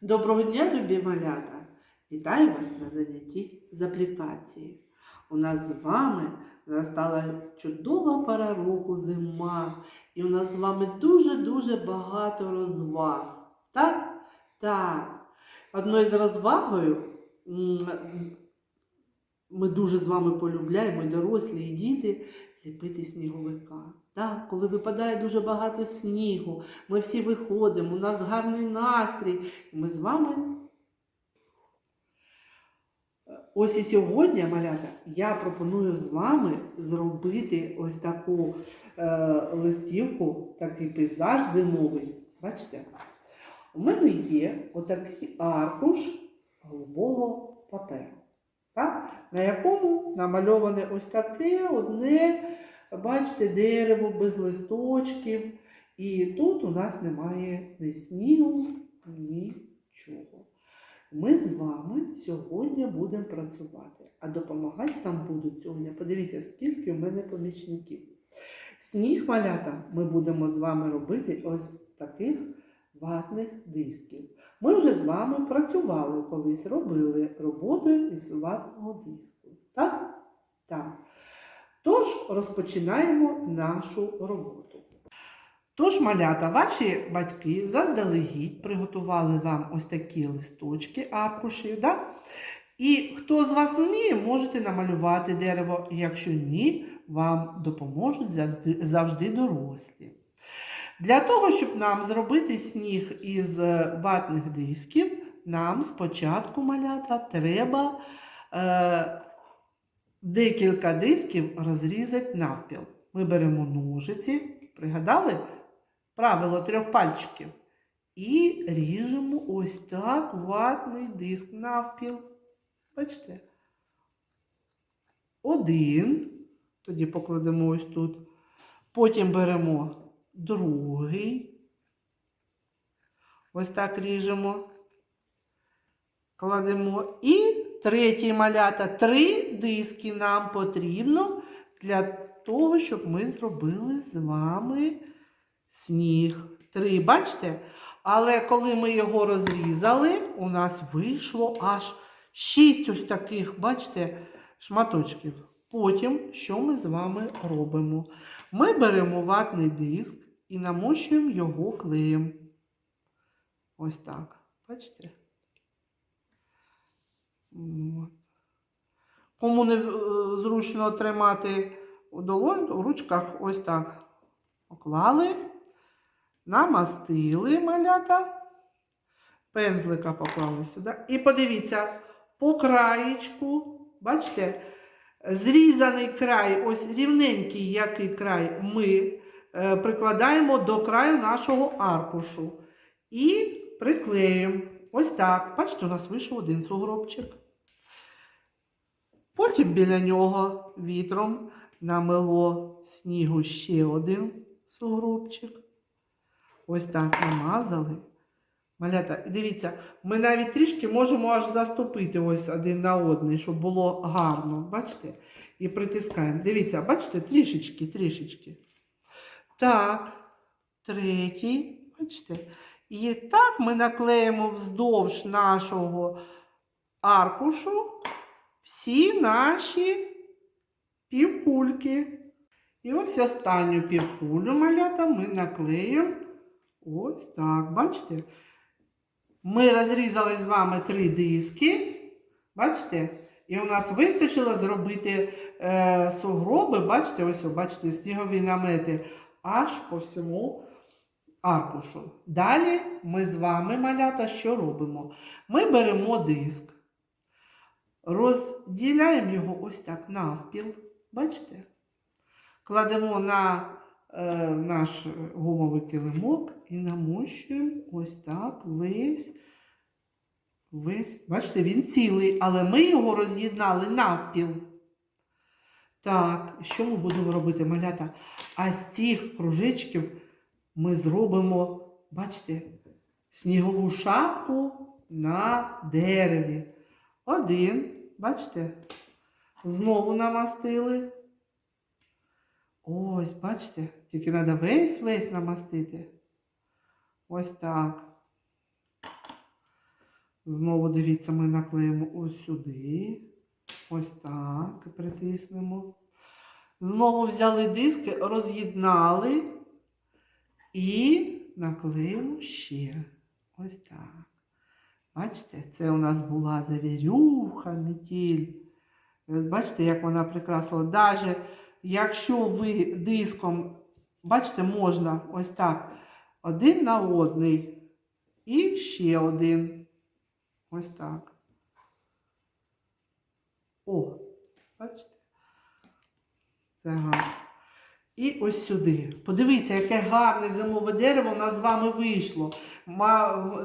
Доброго дня, любі малята! Вітаю вас на занятті з аплікації. У нас з вами настала чудова пора року зима, і у нас з вами дуже-дуже багато розваг. Так? Так. Одною з розвагою ми дуже з вами полюбляємо, і дорослі, і діти, ліпити сніговика. Так, коли випадає дуже багато снігу, ми всі виходимо, у нас гарний настрій. Ми з вами. Ось і сьогодні, малята, я пропоную з вами зробити ось таку е, листівку, такий пейзаж зимовий. Бачите? У мене є отакий аркуш голубого паперу, так? на якому намальоване ось таке одне, бачите, дерево без листочків. І тут у нас немає ні снігу, нічого. Ми з вами сьогодні будемо працювати, а допомагати там будуть сьогодні. Подивіться, скільки у мене помічників. Сніг малята ми будемо з вами робити ось таких ватних дисків. Ми вже з вами працювали колись, робили роботу із ватного диску. Так? Так. Тож розпочинаємо нашу роботу. Тож, малята, ваші батьки заздалегідь приготували вам ось такі листочки, аркушів. Да? І хто з вас вміє, можете намалювати дерево. Якщо ні, вам допоможуть завжди, завжди дорослі. Для того, щоб нам зробити сніг із ватних дисків, нам спочатку малята треба е, декілька дисків розрізати навпіл. Ми беремо ножиці, пригадали? правило трьох пальчиків. І ріжемо ось так ватний диск навпіл. Бачите? Один. Тоді покладемо ось тут. Потім беремо другий. Ось так ріжемо. Кладемо. І третій малята. Три диски нам потрібно для того, щоб ми зробили з вами сніг. Три, бачите? Але коли ми його розрізали, у нас вийшло аж шість ось таких, бачите, шматочків. Потім, що ми з вами робимо? Ми беремо ватний диск і намощуємо його клеєм. Ось так. Бачите? От. Кому не е, зручно тримати долонь, у ручках ось так поклали намастили малята, пензлика поклали сюди. І подивіться, по краєчку, бачите, зрізаний край, ось рівненький який край, ми е, прикладаємо до краю нашого аркушу. І приклеїмо. Ось так. Бачите, у нас вийшов один сугробчик. Потім біля нього вітром намело снігу ще один сугробчик. Ось так намазали. Малята, дивіться, ми навіть трішки можемо аж заступити ось один на один, щоб було гарно. Бачите? І притискаємо. Дивіться, бачите, трішечки, трішечки. Так, третій, бачите? І так ми наклеїмо вздовж нашого аркушу всі наші півкульки. І ось останню півкулю малята ми наклеїмо. Ось так, бачите? Ми розрізали з вами три диски. Бачите? І у нас вистачило зробити е, сугроби, бачите, ось, бачите, снігові намети аж по всьому аркушу. Далі ми з вами, малята, що робимо? Ми беремо диск, розділяємо його ось так навпіл. Бачите? Кладемо на е, наш гумовий килимок і намощуємо ось так весь. Весь, бачите, він цілий, але ми його роз'єднали навпіл. Так, що ми будемо робити, малята? А з цих кружечків ми зробимо, бачите, снігову шапку на дереві. Один, бачите, знову намастили. Ось, бачите, тільки треба весь весь намастити. Ось так. Знову дивіться, ми наклеїмо ось сюди. Ось так притиснемо. Знову взяли диски, роз'єднали і наклеїмо ще. Ось так. Бачите, це у нас була завірюха, метіль. Бачите, як вона прикрасила. Даже якщо ви диском, бачите, можна ось так один на одний і ще один. Ось так. О, бачите? Це гарно. І ось сюди. Подивіться, яке гарне зимове дерево у нас з вами вийшло.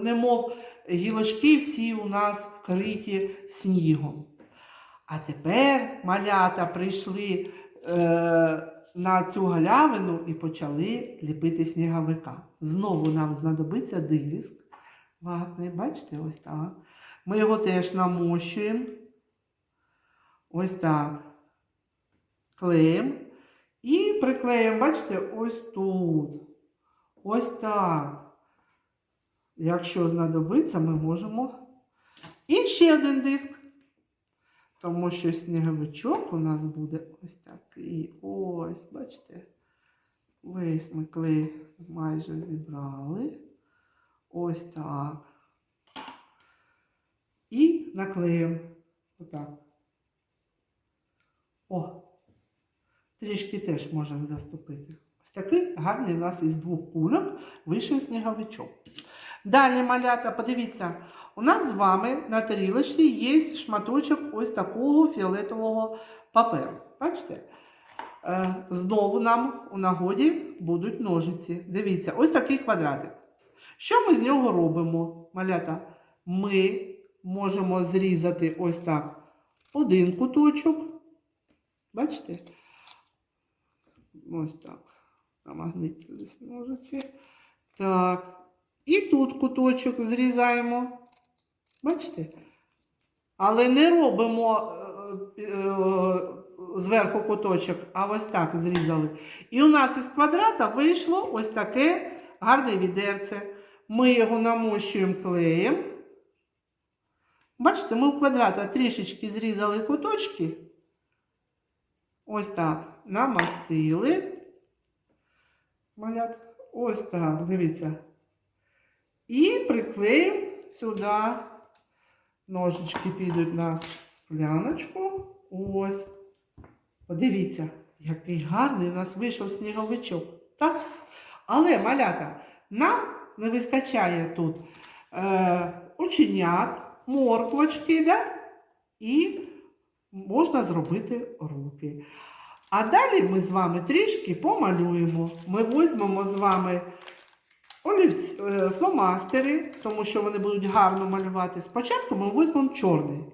Немов гілочки всі у нас вкриті снігом. А тепер малята прийшли е, на цю галявину і почали ліпити сніговика. Знову нам знадобиться диск. Ватний, бачите, ось так. Ми його теж намощуємо. Ось так. Клеїмо. І приклеїмо, бачите, ось тут. Ось так. Якщо знадобиться, ми можемо. І ще один диск. Тому що сніговичок у нас буде ось такий. Ось, бачите. Весь ми клей майже зібрали. Ось так. І наклеїмо. Отак. О, трішки теж можемо заступити. Ось такий гарний у нас із двох кульок вийшов сніговичок. Далі, малята, подивіться, у нас з вами на тарілочці є шматочок ось такого фіолетового паперу. Бачите? Е, Знову нам у нагоді будуть ножиці. Дивіться, ось такий квадратик. Що ми з нього робимо, малята? Ми можемо зрізати ось так один куточок. Бачите? Ось так. На магнитні ножиці. Так. І тут куточок зрізаємо. Бачите? Але не робимо е, е, зверху куточок, а ось так зрізали. І у нас із квадрата вийшло ось таке гарне відерце. Ми його намощуємо клеєм. Бачите, ми у квадрата трішечки зрізали куточки. Ось так. Намастили. Малят. Ось так, дивіться. І приклеїмо сюди. Ножички підуть на скляночку. Ось. Подивіться, який гарний у нас вийшов сніговичок. Так? Але, малята, нам не вистачає тут е, оченят, морквочки, да? і можна зробити руки. А далі ми з вами трішки помалюємо. Ми візьмемо з вами олівці, е, фломастери, тому що вони будуть гарно малювати. Спочатку ми візьмемо чорний.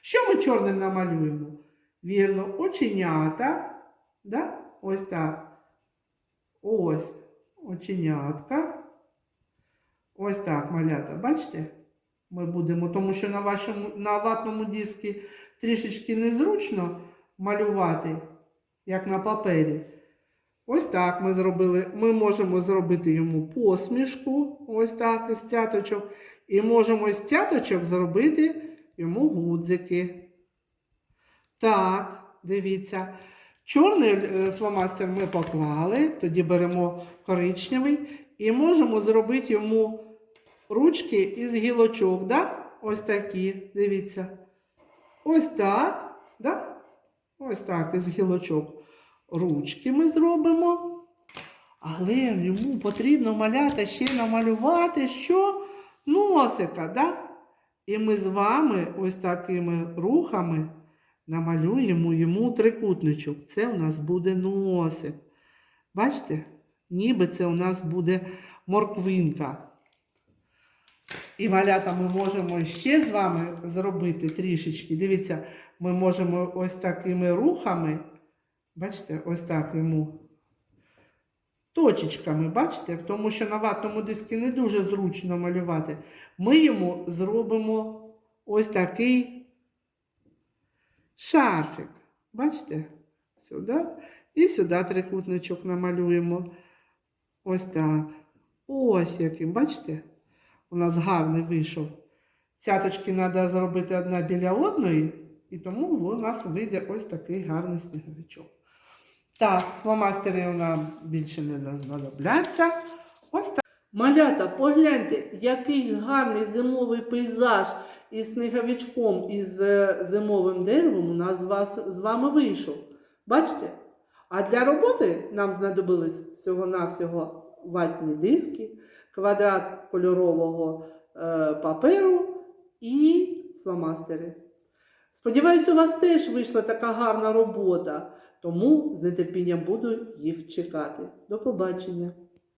Що ми чорним намалюємо? Вірно, оченята. Да? Ось так. Ось оченятка. Ось так, малята, бачите? Ми будемо, тому що на вашому на ватному дискі трішечки незручно малювати, як на папері. Ось так ми зробили. Ми можемо зробити йому посмішку, ось так, із цяточок. І можемо з цяточок зробити йому гудзики. Так, дивіться. Чорний е, фломастер ми поклали, тоді беремо коричневий і можемо зробити йому ручки із гілочок. Да? Ось такі, дивіться. Ось так. Да? Ось так, із гілочок. Ручки ми зробимо. Але йому потрібно маляти ще намалювати що? Носика, да? І ми з вами ось такими рухами намалюємо йому трикутничок. Це у нас буде носик. Бачите? Ніби це у нас буде морквинка. І малята ми можемо ще з вами зробити трішечки. Дивіться, ми можемо ось такими рухами, бачите, ось так йому точечками, бачите, тому що на ватному диску не дуже зручно малювати. Ми йому зробимо ось такий шарфик. Бачите? Сюди і сюди трикутничок намалюємо. Ось так. Ось який, бачите? У нас гарний вийшов Цяточки треба зробити одна біля одної, і тому у нас вийде ось такий гарний сніговичок. Так, фломастери нам більше не знадобляться. Ось так. Малята, погляньте, який гарний зимовий пейзаж із сніговичком і з е, зимовим деревом у нас з, вас, з вами вийшов. Бачите? А для роботи нам знадобились всього-навсього ватні диски, квадрат кольорового е, паперу і фломастери. Сподіваюсь, у вас теж вийшла така гарна робота, тому з нетерпінням буду їх чекати. До побачення!